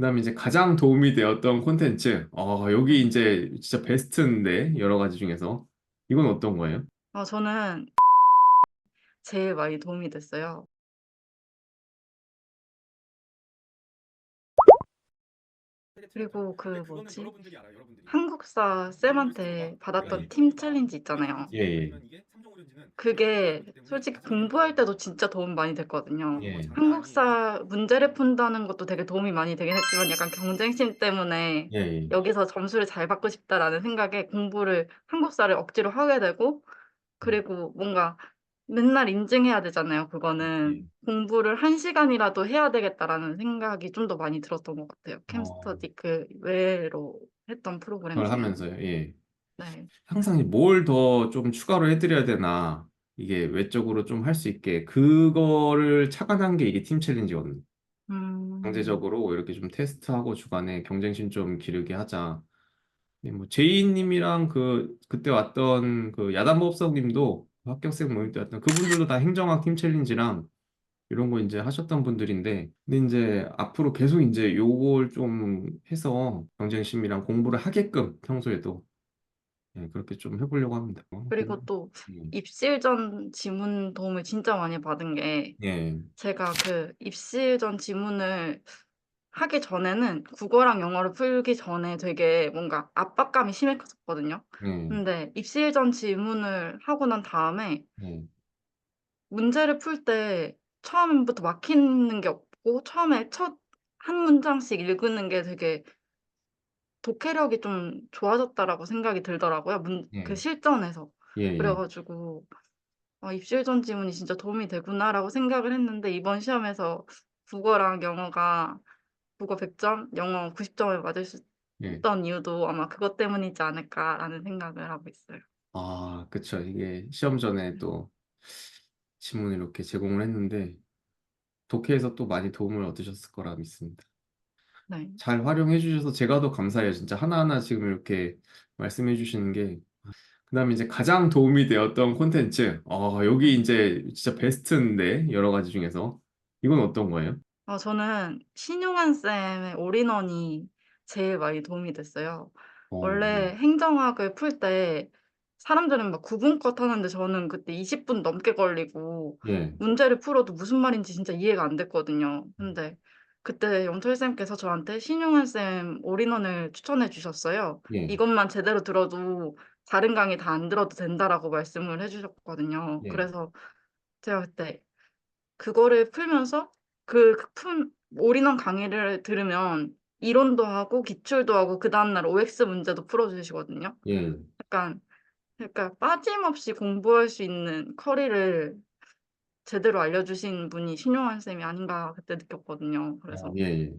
그다음에 이제 가장 도움이 되었던 콘텐츠. 어, 여기 이제 진짜 베스트인데 여러 가지 중에서 이건 어떤 거예요? 아 저는 제일 많이 도움이 됐어요. 그리고 그 뭐지? 한국사 쌤한테 받았던 예. 팀 챌린지 있잖아요. 예, 예. 그게 솔직히 공부할 때도 진짜 도움 많이 됐거든요. 예. 한국사 문제를 푼다는 것도 되게 도움이 많이 되긴 했지만 약간 경쟁심 때문에 예, 예. 여기서 점수를 잘 받고 싶다라는 생각에 공부를 한국사를 억지로 하게 되고 그리고 뭔가 맨날 인증해야 되잖아요 그거는. 예. 공부를 1 시간이라도 해야 되겠다라는 생각이 좀 더 많이 들었던 것 같아요. 어. 캠스터디 그 외로 했던 프로그램 그걸 중에. 하면서요. 예. 네. 항상 뭘 더 좀 추가로 해드려야 되나 이게 외적으로 좀 할 수 있게 그거를 착안한 게 이게 팀 챌린지거든요. 음. 강제적으로 이렇게 좀 테스트하고 주간에 경쟁심 좀 기르게 하자. 예, 뭐 제이님이랑 그 그때 왔던 그 야단법사님도 합격생 모임 때 왔던 그분들도 다 행정학 팀 챌린지랑 이런 거 이제 하셨던 분들인데 근데 이제 앞으로 계속 이제 요걸 좀 해서 경쟁심이랑 공부를 하게끔 평소에도 예, 그렇게 좀 해 보려고 합니다. 어, 그리고 또 예. 입실 전 지문 도움을 진짜 많이 받은 게 예. 제가 그 입실 전 지문을 하기 전에는 국어랑 영어를 풀기 전에 되게 뭔가 압박감이 심했었거든요. 예. 근데 입실 전 지문을 하고 난 다음에 예. 문제를 풀 때 처음부터 막히는 게 없고 처음에 첫한 문장씩 읽는 게 되게 ' 독해력이 좀 좋아졌다.'라고 생각이 들더라고요 문 그 예. 실전에서. 예, 그래 예. 가지고 '아 입실 전 지문이 진짜 도움이 되구나.'라고 생각을 했는데 이번 시험에서 국어랑 영어가 국어 100 점, 영어 90 점을 맞을 수 예. 있던 이유도 아마 '그것 때문이지 않을까.'라는 생각을 하고 있어요. 아, 그쵸. 이게 시험 전에 네. 또 지문을 이렇게 제공을 했는데 독해에서 또 많이 도움을 얻으셨을 거라 믿습니다. 네. 잘 활용해 주셔서 제가 더 감사해요. 진짜 하나하나 지금 이렇게 말씀해 주시는 게. 그다음에 이제 가장 도움이 되었던 콘텐츠. 어, 여기 이제 진짜 베스트인데 여러 가지 중에서 이건 어떤 거예요? 아 저는 신용환 쌤의 올인원이 제일 많이 도움이 됐어요. 어, 원래 행정학을 풀 때 사람들은 막 9분컷 하는데 저는 그때 20분 넘게 걸리고 예. 문제를 풀어도 무슨 말인지 진짜 이해가 안 됐거든요. 음. 근데 그때 영철 쌤께서 저한테 신용환 쌤 올인원을 추천해 주셨어요. 예. "이것만 제대로 들어도 다른 강의 다 안 들어도 된다."라고 말씀을 해 주셨거든요. 예. 그래서 제가 그때 그거를 풀면서 그푼 올인원 강의를 들으면 이론도 하고 기출도 하고 그 다음 날 OX 문제도 풀어 주시거든요. 예. 약간 그러니까 빠짐없이 공부할 수 있는 커리를 제대로 알려주신 분이 신용환 쌤이 아닌가 그때 느꼈거든요. 아, 그래서 예.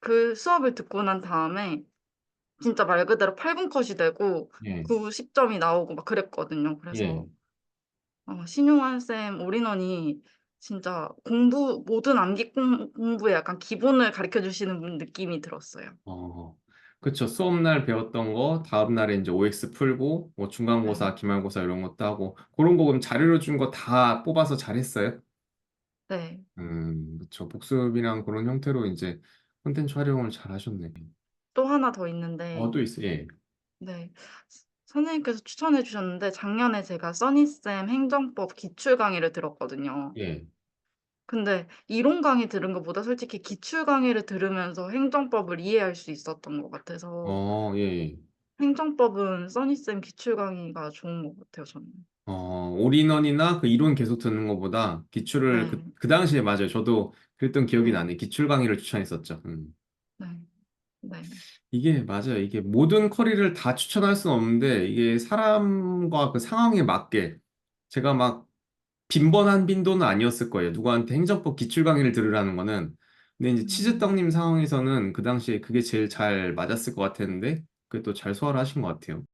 그 수업을 듣고 난 다음에 진짜 말 그대로 8분 컷이 되고 예. 90 점이 나오고 막 그랬거든요. 예. 그래서 어 신용환 쌤 올인원이 진짜 공부 모든 암기 공 공부의 약간 기본을 가르쳐 주시는 분 느낌이 들었어요. 어, 그쵸. 수업날 배웠던 거 다음 날에 이제 OX 풀고 뭐 네. 중간고사, 기말고사 이런 것도 하고 그런 거 그럼 자료로 준 거 다 뽑아서 잘했어요? 네. 음, 그쵸. 복습이랑 그런 형태로 이제 콘텐츠 활용을 잘 하셨네. 또 하나 더 어, 있는데 또 있어요. 예. 네. 스 선생님께서 추천해 주셨는데 작년에 제가 써니쌤 행정법 기출 강의를 들었거든요. 예. 근데 이론 강의 들은 것보다 솔직히 기출 강의를 들으면서 행정법을 이해할 수 있었던 것 같아서 어, 예, 예. 행정법은 써니쌤 기출 강의가 좋은 것 같아요 저는. 어, 올인원이나 그 이론 계속 듣는 것보다 기출을 그, 네. 그 당시에 맞아요. 저도 그랬던 기억이 네. 나네. 기출 강의를 추천했었죠. 음. 네. 네. 이게 맞아요. 이게 모든 커리를 다 추천할 수는 없는데 이게 사람과 그 상황에 맞게 제가 막 빈번한 빈도는 아니었을 거예요. 누구한테 행정법 기출 강의를 들으라는 거는. 근데 이제 음. 치즈떡님 상황에서는 그 당시에 그게 제일 잘 맞았을 것 같았는데 그게 또 잘 소화를 하신 것 같아요.